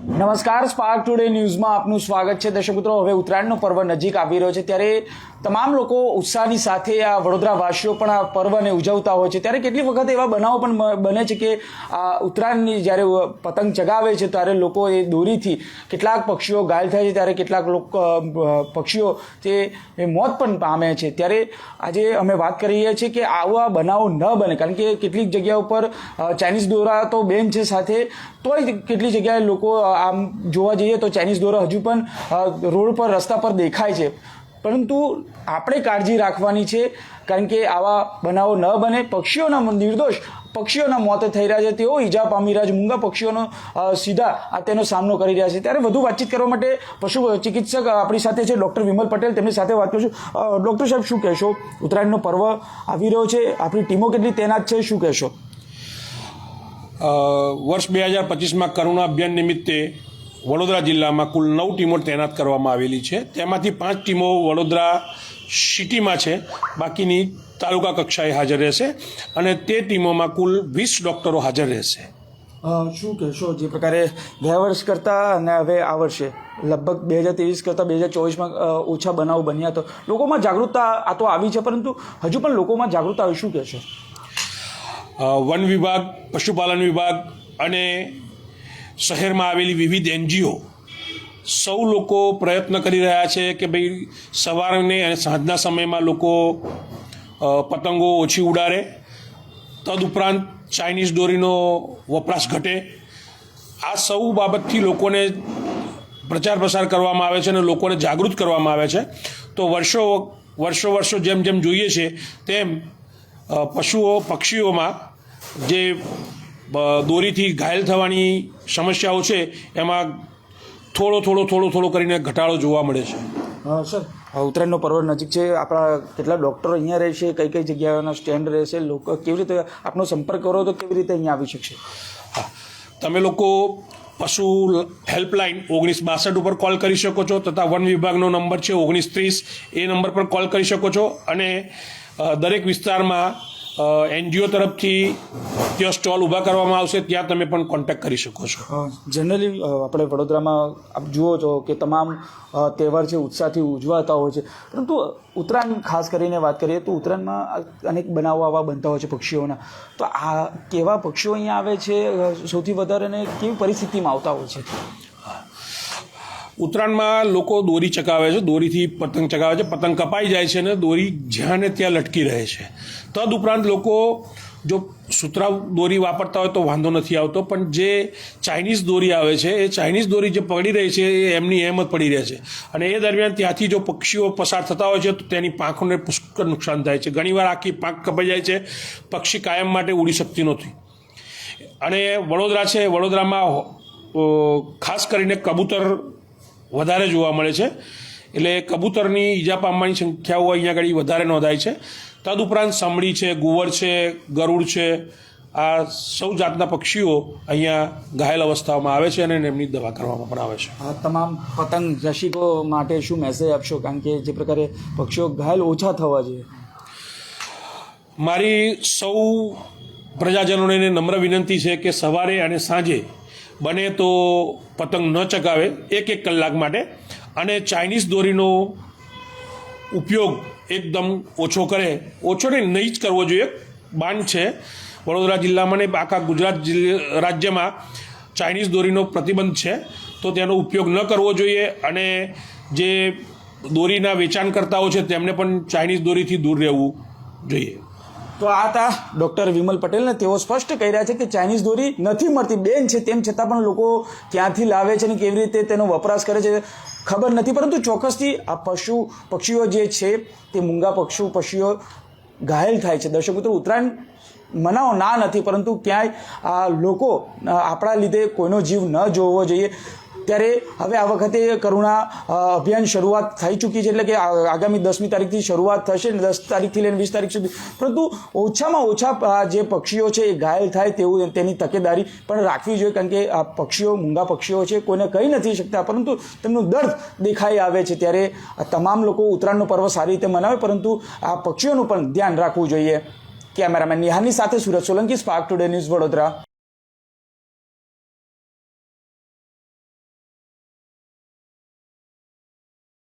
નમસ્કાર spark today ન્યૂઝમાં આપનું સ્વાગત છે. દર્શક મિત્રો, હવે ઉત્તરાયણનો પર્વ નજીક આવી રહ્યો છે. ત્યારે તમામ લોકો ઉત્સાહની સાથે આ વડોદરાવાસીઓ પણ આ પર્વને ઉજવતા હોય છે. ત્યારે કેટલી વખત એવા બનાવો પણ બને છે કે આ ઉત્તરાયણની જ્યારે પતંગ ચગાવે છે, ત્યારે લોકો એ દોરીથી કેટલાક પક્ષીઓ ઘાયલ થાય છે, ત્યારે કેટલાક લોકો પક્ષીઓ તે મોત પણ પામે છે. ત્યારે આજે અમે વાત કરી રહ્યા છીએ કે આવા બનાવો ન બને. કારણ કે કેટલીક જગ્યા ઉપર ચાઇનીઝ દોરા તો બેન છે સાથે, તોય કેટલી જગ્યાએ લોકો આમ જોવા જઈએ તો ચાઇનીઝ દોરા હજુ પણ રોડ પર, રસ્તા પર દેખાય છે. પરંતુ આપણે કાળજી રાખવાની છે, કારણ કે આવા બનાવો ન બને. પક્ષીઓના નિર્દોષ પક્ષીઓના મોત થઈ રહ્યા છે. તેઓ ઈજા પામી રહ્યા છે. મૂંગા પક્ષીઓનો સીધા આ તેનો સામનો કરી રહ્યા છે. ત્યારે વધુ વાતચીત કરવા માટે પશુ ચિકિત્સક આપણી સાથે છે ડૉક્ટર વિમલ પટેલ. તેમની સાથે વાત કરીશું. ડૉક્ટર સાહેબ, શું કહેશો? ઉત્તરાયણનો પર્વ આવી રહ્યો છે. આપણી ટીમો કેટલી તૈનાત છે? શું કહેશો? વર્ષ બે હજાર પચીસમાં કરુણા અભિયાન નિમિત્તે વડોદરા જિલ્લામાં કુલ નવ ટીમો તૈનાત કરવામાં આવેલી છે. તેમાંથી પાંચ ટીમો વડોદરા સિટીમાં છે. બાકીની તાલુકા કક્ષાએ હાજર રહેશે અને તે ટીમોમાં કુલ વીસ ડૉક્ટરો હાજર રહેશે. શું કહેશો? જે પ્રકારે ગયા વર્ષ કરતાં અને હવે આ વર્ષે. લગભગ બે હજાર ત્રેવીસ કરતાં બે હજાર ચોવીસમાં ઓછા બનાવો બન્યા તો લોકોમાં જાગૃતતા આ તો આવી છે, પરંતુ હજુ પણ લોકોમાં જાગૃતતા આવી શું કહેશો? વન વિભાગ, પશુપાલન વિભાગ અને શહેરમાં આવેલી વિવિધ એનજીઓ સૌ લોકો પ્રયત્ન કરી રહ્યા છે કે ભાઈ સવારને અને સાંજના સમયમાં લોકો પતંગો ઓછી ઉડાડે. તદુપરાંત ચાઇનીઝ દોરીનો વપરાશ ઘટે. આ સૌ બાબતથી લોકોને પ્રચાર પ્રસાર કરવામાં આવે છે અને લોકોને જાગૃત કરવામાં આવે છે. તો વર્ષો વર્ષો વર્ષો જેમ જેમ જોઈએ છે, તેમ પશુઓ, પક્ષીઓમાં જે દોરીથી ઘાયલ થવાની સમસ્યાઓ છે એમાં થોડો થોડો થોડો થોડો કરીને ઘટાડો જોવા મળે છે. હા સર. ઉત્તરાયણનો પર્વ નજીક છે. આપણા કેટલા ડૉક્ટરો અહીંયા રહેશે કઈ કઈ જગ્યાના સ્ટેન્ડ રહેશે લોકો કેવી રીતે આપનો સંપર્ક કરો તો કેવી રીતે અહીંયા આવી શકશે? હા. તમે લોકો પશુ હેલ્પલાઇન ઓગણીસ બાસઠ ઉપર કોલ કરી શકો છો તથા વન વિભાગનો નંબર છે ઓગણીસ ત્રીસ. એ નંબર પર કોલ કરી શકો છો અને દરેક વિસ્તારમાં એનજીઓ તરફથી ત્યાં સ્ટોલ ઊભા કરવામાં આવશે, ત્યાં તમે પણ કોન્ટેક્ટ કરી શકો છો. જનરલી આપણે વડોદરામાં આપ જુઓ છો કે તમામ તહેવાર છે, ઉત્સાહથી ઉજવાતા હોય છે. પરંતુ ઉત્તરાયણ ખાસ કરીને વાત કરીએ તો ઉત્તરાયણમાં અનેક બનાવો આવા બનતા હોય છે પક્ષીઓના. તો આ કેવા પક્ષીઓ અહીંયા આવે છે સૌથી વધારે અને કેવી પરિસ્થિતિમાં આવતા હોય છે? ઉત્તરાયણમાં લોકો દોરી ચગાવે છે, દોરીથી પતંગ ચગાવે છે, પતંગ કપાઈ જાય છે અને દોરી જ્યાં ને ત્યાં લટકી રહે છે. તદ ઉપરાંત લોકો જો સુતરા દોરી વાપરતા હોય તો વાંધો નથી આવતો, પણ જે ચાઇનીઝ દોરી આવે છે, એ ચાઇનીઝ દોરી જે પડી રહી છે, એ એમની એમ જ પડી રહે છે. અને એ દરમિયાન ત્યાંથી જો પક્ષીઓ પસાર થતા હોય છે, તો તેની પાંખોને પુષ્કળ નુકસાન થાય છે. ઘણીવાર આખી પાંખ કપાઈ જાય છે, પક્ષી કાયમ માટે ઉડી શકતી નથી. અને વડોદરા છે, વડોદરામાં ખાસ કરીને કબૂતર વધારે જોવા મળે છે. એટલે કબૂતરની ઈજા પામવાની સંખ્યાઓ અહીંયા આગળ વધારે નોંધાય છે. તદુપરાંત સમડી છે ગુવર છે ગરુડ છે આ સૌ જાતના પક્ષીઓ અહીંયા ઘાયલ અવસ્થામાં આવે છે અને એમની દવા કરવામાં પણ આવે છે. આ તમામ પતંગ રસિકો માટે શું મેસેજ આપશો? કારણ કે જે પ્રકારે પક્ષીઓ ઘાયલ ઓછા થવા જોઈએ. મારી સૌ પ્રજાજનોને નમ્ર વિનંતી છે કે સવારે અને સાંજે બને તો પતંગ ન ચગાવે એક એક કલાક માટે. અને ચાઇનીઝ દોરીનો ઉપયોગ એકદમ ઓછો કરે. ઓછો ને નહીં જ કરવો જોઈએ. બાન છે. વડોદરા જિલ્લામાં ને આખા ગુજરાત રાજ્યમાં ચાઇનીઝ દોરીનો પ્રતિબંધ છે. તો તેનો ઉપયોગ ન કરવો જોઈએ. અને જે દોરીના વેચાણકર્તાઓ છે, તેમને પણ ચાઇનીઝ દોરીથી દૂર રહેવું જોઈએ. તો આ હતા ડૉક્ટર વિમલ પટેલને તેઓ સ્પષ્ટ કહી રહ્યા છે કે ચાઇનીઝ દોરી નથી મળતી. બેન છે તેમ છતાં પણ લોકો ક્યાંથી લાવે છે અને કેવી રીતે તેનો વપરાશ કરે છે ખબર નથી. પરંતુ ચોક્કસથી આ પશુ પક્ષીઓ જે છે તે મૂંગા પક્ષુ પક્ષીઓ ઘાયલ થાય છે. દર્શક મિત્રો ઉત્તરાયણ મનાવો ના નથી. પરંતુ ક્યાંય આ લોકો આપણા લીધે કોઈનો જીવ ન જોવો જોઈએ. ત્યારે હવે આ વખતે કરુણા અભિયાન શરૂઆત થઈ ચૂકી છે એટલે કે આગામી દસમી તારીખથી શરૂઆત થશે ને દસ તારીખથી લઈને વીસ તારીખ સુધી. પરંતુ ઓછામાં ઓછા જે પક્ષીઓ છે એ ઘાયલ થાય તેવું તેની તકેદારી પણ રાખવી જોઈએ કારણ કે આ પક્ષીઓ, મૂંગા પક્ષીઓ છે, કોઈને કહી નથી શકતા. પરંતુ તેમનું દર્દ દેખાઈ આવે છે ત્યારે તમામ લોકો ઉત્તરાયણનો પર્વ સારી રીતે મનાવે, પરંતુ આ પક્ષીઓનું પણ ધ્યાન રાખવું જોઈએ. કેમેરામેન નિહાની સાથે Surat Solanki Spark Today News Vadodara.